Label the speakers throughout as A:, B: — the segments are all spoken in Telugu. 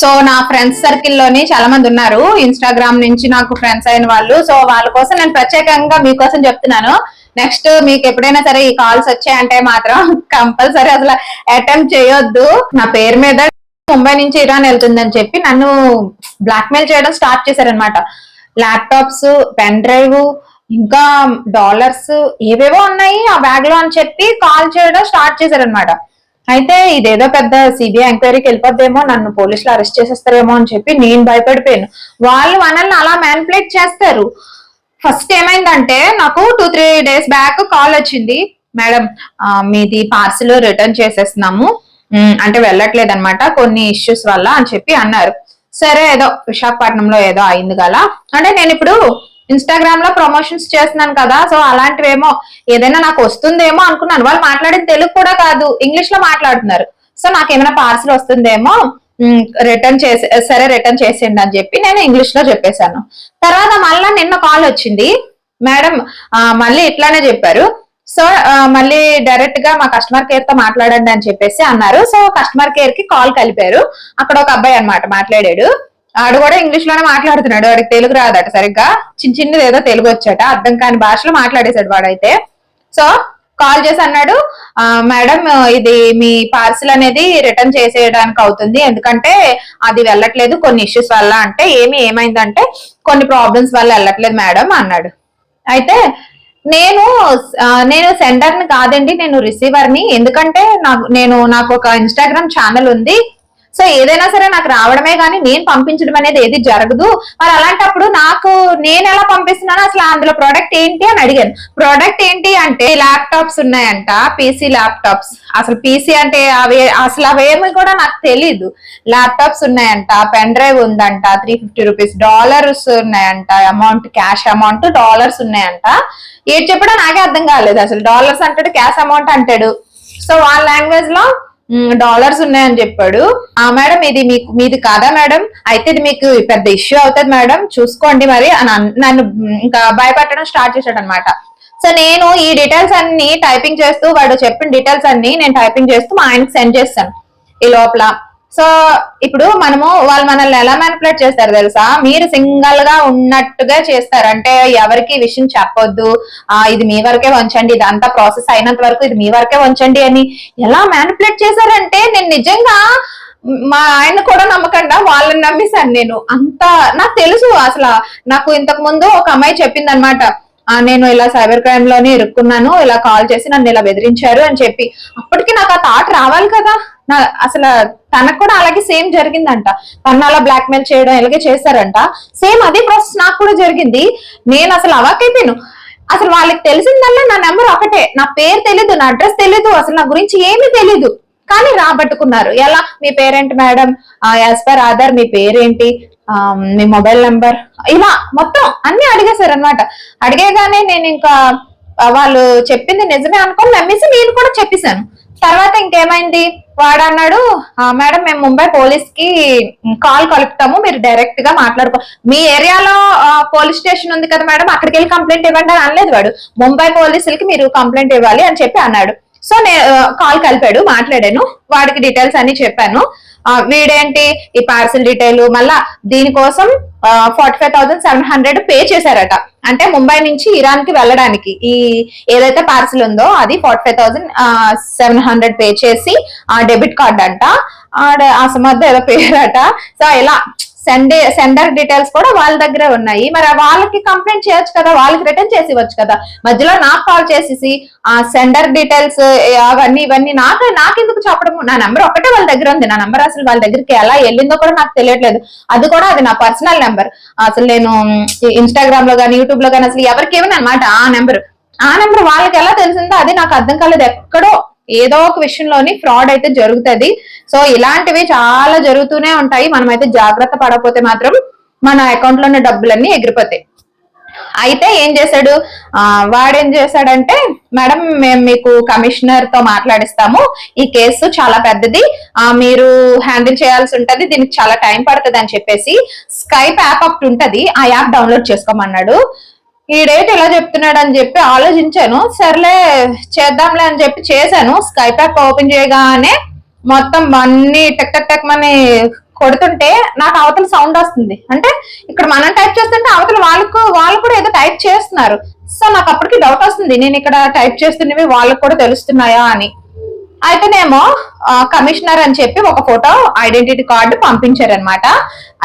A: సో నా ఫ్రెండ్స్ సర్కిల్లోని చాలా మంది ఉన్నారు. ఇన్స్టాగ్రామ్ నుంచి నాకు ఫ్రెండ్స్ అయిన వాళ్ళు. సో వాళ్ళ కోసం నేను ప్రత్యేకంగా మీకోసం చెప్తున్నాను. నెక్స్ట్ మీకు ఎప్పుడైనా సరే ఈ కాల్స్ వచ్చాయంటే మాత్రం కంపల్సరీ అసలు అటెంప్ట్ చేయొద్దు. నా పేరు మీద ముంబై నుంచి ఇరాన్ వెళ్తుందని చెప్పి నన్ను బ్లాక్మెయిల్ చేయడం స్టార్ట్ చేశారనమాట ల్యాప్టాప్స్ పెన్ డ్రైవ్ ఇంకా డాలర్స్ ఏవేవో ఉన్నాయి ఆ బ్యాగ్లో అని చెప్పి కాల్ చేయడం స్టార్ట్ చేశారనమాట అయితే ఇదేదో పెద్ద సిబిఐ ఎంక్వైరీకి వెళ్ళిపోద్దేమో నన్ను పోలీసులు అరెస్ట్ చేసేస్తారేమో అని చెప్పి నేను భయపడిపోయాను. వాళ్ళు మనల్ని అలా మ్యానిపులేట్ చేస్తారు. ఫస్ట్ ఏమైందంటే నాకు two three days back call వచ్చింది. మేడం మీది పార్సిల్ రిటర్న్ చేసేస్తున్నాము. అంటే వెళ్ళట్లేదు అనమాట కొన్ని ఇష్యూస్ వల్ల అని చెప్పి అన్నారు. సరే ఏదో విశాఖపట్నంలో ఏదో అయింది గల అంటే నేను ఇప్పుడు ఇన్స్టాగ్రామ్లో ప్రమోషన్స్ చేస్తున్నాను కదా సో అలాంటివేమో ఏదైనా నాకు వస్తుందేమో అనుకున్నాను. వాళ్ళు మాట్లాడేది తెలుగు కూడా కాదు ఇంగ్లీష్లో మాట్లాడుతున్నారు. సో నాకు ఏమైనా పార్సిల్ వస్తుందేమో రిటర్న్ చేసే సరే రిటర్న్ చేసేయండి అని చెప్పి నేను ఇంగ్లీష్లో చెప్పేశాను. తర్వాత మళ్ళా నిన్న కాల్ వచ్చింది. మేడం మళ్ళీ ఇట్లానే చెప్పారు. సో మళ్ళీ డైరెక్ట్గా మా కస్టమర్ కేర్తో మాట్లాడండి అని చెప్పేసి అన్నారు. సో కస్టమర్ కేర్కి కాల్ కలిపారు. అక్కడ ఒక అబ్బాయి అన్నమాట మాట్లాడాడు. ఆడు కూడా ఇంగ్లీష్లోనే మాట్లాడుతున్నాడు. వాడికి తెలుగు రాదట సరిగ్గా. చిన్న చిన్నది ఏదో తెలుగు వచ్చాట. అర్థం కాని భాషలో మాట్లాడేశాడు వాడైతే. సో కాల్ చేసి అన్నాడు మేడం ఇది మీ పార్సిల్ అనేది రిటర్న్ చేసేయడానికి అవుతుంది. ఎందుకంటే అది వెళ్ళట్లేదు కొన్ని ఇష్యూస్ వల్ల అంటే ఏమి ఏమైందంటే కొన్ని ప్రాబ్లమ్స్ వల్ల వెళ్ళట్లేదు మేడం అన్నాడు. అయితే నేను నేను సెంటర్ని కాదండి నేను రిసీవర్ని ఎందుకంటే నాకు నేను నాకు ఒక ఇన్స్టాగ్రామ్ ఛానల్ ఉంది. సో ఏదైనా సరే నాకు రావడమే కానీ నేను పంపించడం అనేది ఏది జరగదు. మరి అలాంటప్పుడు నాకు నేను ఎలా పంపిస్తున్నాను? అసలు అందులో ప్రోడక్ట్ ఏంటి అని అడిగాను. ప్రోడక్ట్ ఏంటి అంటే ల్యాప్టాప్స్ ఉన్నాయంట పీసీ ల్యాప్టాప్స్ అసలు పీసీ అంటే అవి అసలు అవేమి కూడా నాకు తెలీదు. ల్యాప్టాప్స్ ఉన్నాయంట పెన్ డ్రైవ్ ఉందంట త్రీ ఫిఫ్టీ రూపీస్ డాలర్స్ ఉన్నాయంట అమౌంట్ క్యాష్ అమౌంట్ డాలర్స్ ఉన్నాయంట. ఏది చెప్పడం నాకే అర్థం కాలేదు. అసలు డాలర్స్ అంటాడు క్యాష్ అమౌంట్ అంటాడు. సో వాళ్ళ లాంగ్వేజ్లో డాలర్స్ ఉన్నాయని చెప్పాడు. ఆ మేడం ఇది మీకు మీది కాదా మేడం? అయితే ఇది మీకు పెద్ద ఇష్యూ అవుతుంది మేడం. చూసుకోండి మరి. నన్ను ఇంకా భయపెట్టడం స్టార్ట్ చేశాడు అనమాట సో నేను ఈ డీటెయిల్స్ అన్ని టైపింగ్ చేస్తూ వాడు చెప్పిన డీటెయిల్స్ అన్ని నేను టైపింగ్ చేస్తూ మా ఆయనకి సెండ్ చేస్తాను. ఈ లోపల. సో ఇప్పుడు మనము వాళ్ళు మనల్ని ఎలా మ్యానిపులేట్ చేస్తారు తెలుసా? మీరు సింగల్గా ఉన్నట్టుగా చేస్తారు. అంటే ఎవరికి విషయం చెప్పొద్దు. ఆ ఇది మీ వరకే ఉంచండి ఇదంతా ప్రాసెస్ అయినంత వరకు ఇది మీ వరకే ఉంచండి అని ఎలా మ్యానిపులేట్ చేశారంటే నేను నిజంగా మా ఆయన కూడా నమ్మకుండా వాళ్ళని నమ్మేశాను నేను. అంత నాకు తెలుసు అసలు. నాకు ఇంతకు ముందు ఒక అమ్మాయి చెప్పింది అనమాట నేను ఇలా సైబర్ క్రైమ్లోనే ఇరుక్కున్నాను ఇలా కాల్ చేసి నన్ను ఇలా బెదిరించారు అని చెప్పి అప్పటికి నాకు ఆ థాట్ రావాలి కదా. నా అసలు తనకు కూడా అలాగే సేమ్ జరిగిందంట. తను అలా బ్లాక్మెయిల్ చేయడం ఇలాగే చేశారంట సేమ్ అదే ప్రాసెస్ నాకు కూడా జరిగింది. నేను అసలు అవాకైపోయాను అసలు వాళ్ళకి తెలిసిందల్లా నా నెంబర్ ఒకటే. నా పేరు తెలీదు నా అడ్రస్ తెలీదు అసలు నా గురించి ఏమీ తెలీదు. కానీ రాబట్టుకున్నారు. ఎలా? మీ parent madam? As per Aadhaar మీ పేరేంటి? మీ మొబైల్ నెంబర్ ఇలా మొత్తం అన్ని అడిగేశారు అనమాట అడిగేగానే నేను ఇంకా వాళ్ళు చెప్పింది నిజమే అనుకొని నమ్మేసి నేను కూడా చెప్పేశాను. తర్వాత ఇంకేమైంది? వాడు అన్నాడు మేడం మేము ముంబై పోలీస్కి కాల్ కలుపుతాము మీరు డైరెక్ట్గా మాట్లాడుకో మీ ఏరియాలో పోలీస్ స్టేషన్ ఉంది కదా మేడం అక్కడికి వెళ్ళి కంప్లైంట్ ఇవ్వండి అని అనలేదు వాడు. ముంబై పోలీసులకి మీరు కంప్లైంట్ ఇవ్వాలి అని చెప్పి అన్నాడు. సో నేను కాల్ కలిపాడు మాట్లాడాను వాడికి డీటెయిల్స్ అన్ని చెప్పాను. వీడేంటి? ఈ పార్సిల్ డీటెయిల్ మళ్ళా దీనికోసం forty five thousand seven hundred pay చేశారట. అంటే ముంబై నుంచి ఇరాన్కి వెళ్ళడానికి. ఈ ఏదైతే పార్సిల్ ఉందో అది forty five thousand seven hundred pay చేసి ఆ డెబిట్ కార్డ్ అంట. ఆడ- ఆ సమర్థ ఏదో పేరట. సో ఇలా సెండే సెండర్ డీటెయిల్స్ కూడా వాళ్ళ దగ్గరే ఉన్నాయి. మరి వాళ్ళకి కంప్లైంట్ చేయొచ్చు కదా వాళ్ళకి రిటర్న్ చేసి ఇవ్వచ్చు కదా. మధ్యలో నాకు కాల్ చేసేసి ఆ సెండర్ డీటెయిల్స్ అవన్నీ ఇవన్నీ నాకు నాకెందుకు చెప్పడం నా నెంబర్ ఒకటే వాళ్ళ దగ్గర ఉంది. నా నెంబర్ అసలు వాళ్ళ దగ్గరికి ఎలా వెళ్ళిందో కూడా నాకు తెలియట్లేదు. అది కూడా అది నా పర్సనల్ నెంబర్ అసలు నేను ఇన్స్టాగ్రామ్లో కానీ యూట్యూబ్లో కానీ అసలు ఎవరికి ఏమైనా అనమాట ఆ నెంబర్ ఆ నెంబర్ వాళ్ళకి ఎలా తెలిసిందో అది నాకు అర్థం కాలేదు. ఎక్కడో ఏదో ఒక విషయంలోని ఫ్రాడ్ అయితే జరుగుతుంది. సో ఇలాంటివి చాలా జరుగుతూనే ఉంటాయి. మనమైతే జాగ్రత్త పడకపోతే మాత్రం మన అకౌంట్లో ఉన్న డబ్బులన్నీ ఎగిరిపోతాయి. అయితే ఏం చేశాడు? ఆ, వాడేం చేశాడంటే మేడం మేము మీకు కమిషనర్తో మాట్లాడిస్తాము. ఈ కేసు చాలా పెద్దది. ఆ, మీరు హ్యాండిల్ చేయాల్సి ఉంటది. దీనికి చాలా టైం పడుతుంది అని చెప్పేసి స్కైప్ యాప్ ఒకటి ఉంటది. ఆ యాప్ డౌన్లోడ్ చేసుకోమన్నాడు. ఈ డేట్ ఎలా చెప్తున్నాడు అని చెప్పి ఆలోచించాను. సర్లే చేద్దాంలే అని చెప్పి చేశాను. స్కైప్ యాప్ ఓపెన్ చేయగానే మొత్తం అన్ని టక్ టక్ టక్ మని కొడుతుంటే నాకు అవతల సౌండ్ వస్తుంది. అంటే ఇక్కడ మనం టైప్ చేస్తుంటే అవతల వాళ్ళకు వాళ్ళు కూడా ఏదో టైప్ చేస్తున్నారు. సో నాకు అప్పటికి డౌట్ వస్తుంది. నేను ఇక్కడ టైప్ చేస్తున్నవి వాళ్ళకు కూడా తెలుస్తున్నాయా అని. అయితేనేమో కమిషనర్ అని చెప్పి ఒక ఫోటో ఐడెంటిటీ కార్డు పంపించారనమాట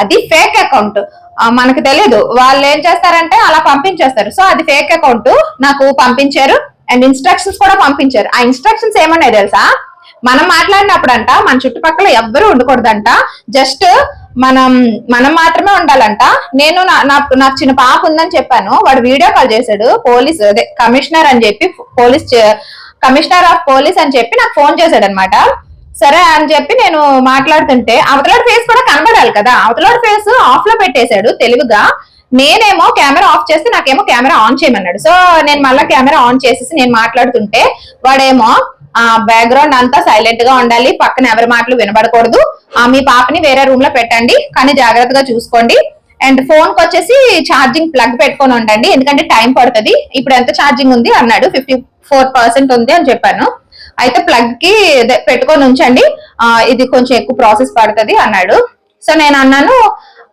A: అది ఫేక్ అకౌంట్ మనకు తెలియదు వాళ్ళు ఏం చేస్తారంటే అలా పంపించేస్తారు. సో అది ఫేక్ అకౌంట్ నాకు పంపించారు. అండ్ ఇన్స్ట్రక్షన్స్ కూడా పంపించారు. ఆ ఇన్స్ట్రక్షన్స్ ఏమన్నాయి తెలుసా? మనం మాట్లాడినప్పుడు అంట మన చుట్టుపక్కల ఎవ్వరూ ఉండకూడదంట. జస్ట్ మనం మనం మాత్రమే ఉండాలంట. నేను నా- నా- నాకు చిన్న పాప ఉందని చెప్పాను. వాడు వీడియో కాల్ చేశాడు. పోలీస్ అదే కమిషనర్ అని చెప్పి పోలీస్ కమిషనర్ ఆఫ్ పోలీస్ అని చెప్పి నాకు ఫోన్ చేశాడు అనమాట సరే అని చెప్పి నేను మాట్లాడుతుంటే అవతలాడి ఫేస్ కూడా కనబడాలి కదా. అవతలాడి ఫేస్ ఆఫ్లో పెట్టేశాడు తెలుగుగా నేనేమో కెమెరా ఆఫ్ చేస్తే నాకేమో కెమెరా ఆన్ చేయమన్నాడు. సో నేను మళ్ళీ కెమెరా ఆన్ చేసేసి నేను మాట్లాడుతుంటే వాడేమో ఆ బ్యాక్గ్రౌండ్ అంతా సైలెంట్గా ఉండాలి పక్కన ఎవరి మాటలు వినబడకూడదు. ఆ మీ పాపని వేరే రూమ్లో పెట్టండి కానీ జాగ్రత్తగా చూసుకోండి. అండ్ ఫోన్కి వచ్చేసి ఛార్జింగ్ ప్లగ్ పెట్టుకొని ఉండండి ఎందుకంటే టైం పడుతుంది. ఇప్పుడు ఎంత ఛార్జింగ్ ఉంది అన్నాడు ఫిఫ్టీ ఫోర్ పర్సెంట్ ఉంది అని చెప్పాను. అయితే ప్లగ్కి పెట్టుకొని ఉంచండి. ఆ, ఇది కొంచెం ఎక్కువ ప్రాసెస్ పడుతుంది అన్నాడు. సో నేను అన్నాను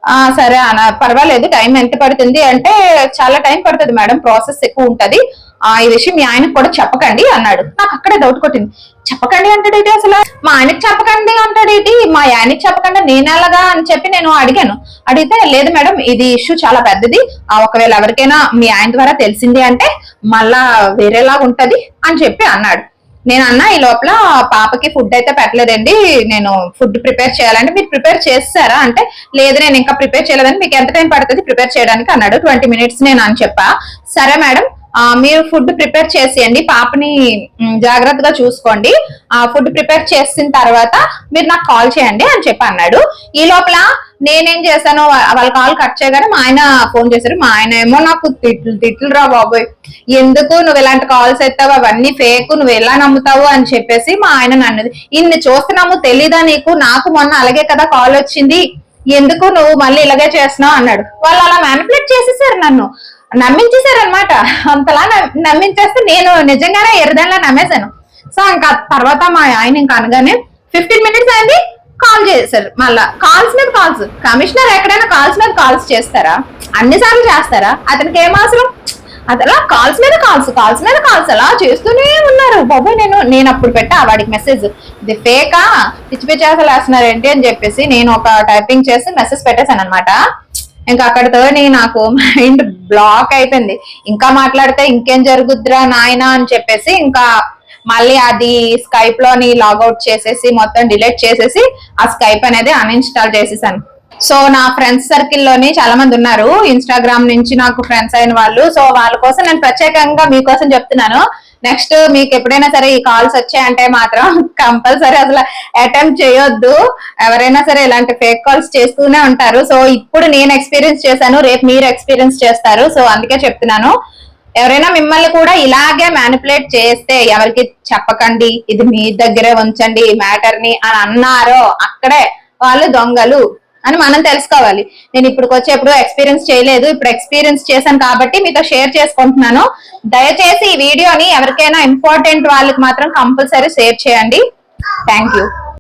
A: ఆ సరే అన్న పర్వాలేదు టైం ఎంత పడుతుంది? అంటే చాలా టైం పడుతుంది మేడం ప్రాసెస్ ఎక్కువ ఉంటది. ఆ ఈ విషయం మీ ఆయనకు కూడా చెప్పకండి అన్నాడు. నాకు అక్కడే డౌట్ కొట్టింది. చెప్పకండి అంటాడేంటి అసలు? మా ఆయనకి చెప్పకండి అంటాడేంటి? మా ఆయనకి చెప్పకుండా నేను ఎలాగా అని చెప్పి నేను అడిగాను. అడిగితే లేదు మేడం ఇది ఇష్యూ చాలా పెద్దది. ఒకవేళ ఎవరికైనా మీ ఆయన ద్వారా తెలిసింది అంటే మళ్ళా వేరేలాగా ఉంటది అని చెప్పి అన్నాడు. నేను అన్నా ఈ లోపల పాపకి ఫుడ్ అయితే పెట్టలేదండి. నేను ఫుడ్ ప్రిపేర్ చేయాలంటే మీరు ప్రిపేర్ చేస్తారా? అంటే లేదు నేను ఇంకా ప్రిపేర్ చేయలేదని మీకు ఎంత టైం పడుతుంది ప్రిపేర్ చేయడానికి? అన్నాడు. ట్వంటీ మినిట్స్ నేను అని చెప్పా. సరే మేడం మీరు ఫుడ్ ప్రిపేర్ చేసేయండి. పాపని జాగ్రత్తగా చూసుకోండి. ఆ ఫుడ్ ప్రిపేర్ చేసిన తర్వాత మీరు నాకు కాల్ చేయండి అని చెప్పి అన్నాడు. ఈ లోపల నేనేం చేశాను వాళ్ళ కాల్ కట్ చేయగానే మా ఆయన ఫోన్ చేశారు. మా ఆయన ఏమో నాకు తిట్లు తిట్లు రా బాబోయ్. ఎందుకు నువ్వు ఇలాంటి కాల్స్ ఎత్తావు? అవన్నీ ఫేక్ నువ్వు ఎలా నమ్ముతావు? అని చెప్పేసి మా ఆయన నన్నది ఇన్ని చూస్తున్నాము తెలీదా నీకు? నాకు మొన్న అలాగే కదా కాల్ వచ్చింది. ఎందుకు నువ్వు మళ్ళీ ఇలాగే చేస్తున్నావు? అన్నాడు. వాళ్ళు అలా మ్యానిపులేట్ చేసేసారు నన్ను. నమ్మించేశారనమాట అంతలా నమ్- నమ్మించేస్తే నేను నిజంగానే ఎరదల్లా నమ్మేశాను. సో ఇంకా తర్వాత మా ఆయన ఇంకా అనగానే ఫిఫ్టీన్ మినిట్స్ అయింది కాల్ చేశారు. మళ్ళా కాల్స్ మీద కాల్స్ కమిషనర్ ఎక్కడైనా కాల్స్ మీద కాల్స్ చేస్తారా? అన్నిసార్లు చేస్తారా? అతనికి ఏం అవసరం? అదలా కాల్స్ మీద కాల్స్ కాల్స్ మీద కాల్స్ అలా చేస్తూనే ఉన్నారు. బాబు నేను నేను అప్పుడు పెట్టా వాడికి మెసేజ్ ఇది ఫేకా పిచ్చి పిచ్చి అసలు వేస్తున్నారేంటి అని చెప్పేసి నేను ఒక టైపింగ్ చేసి మెసేజ్ పెట్టేశాను అనమాట ఇంకా అక్కడితో నాకు మైండ్ బ్లాక్ అయిపోయింది. ఇంకా మాట్లాడితే ఇంకేం జరుగుద్దిరా నాయనా అని చెప్పేసి ఇంకా మళ్ళీ అది స్కైప్లోని లాగౌట్ చేసేసి మొత్తం డిలీట్ చేసేసి ఆ స్కైప్ అనేది అన్ఇన్స్టాల్ చేసేసాను. సో నా ఫ్రెండ్స్ సర్కిల్లోని చాలా మంది ఉన్నారు. ఇన్స్టాగ్రామ్ నుంచి నాకు ఫ్రెండ్స్ అయిన వాళ్ళు. సో వాళ్ళ కోసం నేను ప్రత్యేకంగా మీకోసం చెప్తున్నాను. నెక్స్ట్ మీకు ఎప్పుడైనా సరే ఈ కాల్స్ వచ్చాయంటే మాత్రం కంపల్సరీ అసలు అటెంప్ట్ చేయొద్దు. ఎవరైనా సరే ఇలాంటి ఫేక్ కాల్స్ చేస్తూనే ఉంటారు. సో ఇప్పుడు నేను ఎక్స్పీరియన్స్ చేశాను రేపు మీరు ఎక్స్పీరియన్స్ చేస్తారు. సో అందుకే చెప్తున్నాను. ఎవరైనా మిమ్మల్ని కూడా ఇలాగే మ్యానిపులేట్ చేస్తే ఎవరికి చెప్పకండి ఇది మీ దగ్గరే ఉంచండి ఈ మ్యాటర్ని అని అన్నారో అక్కడే వాళ్ళు దొంగలు. అని మనం తెలుసుకోవాలి. నేను ఇప్పుడు వచ్చి ఎప్పుడు ఎక్స్పీరియన్స్ చేయలేదు. ఇప్పుడు ఎక్స్పీరియన్స్ చేశాను కాబట్టి మీతో షేర్ చేసుకుంటున్నాను. దయచేసి ఈ వీడియోని ఎవరికైనా ఇంపార్టెంట్ వాళ్ళకి మాత్రం కంపల్సరీ షేర్ చేయండి. Thank you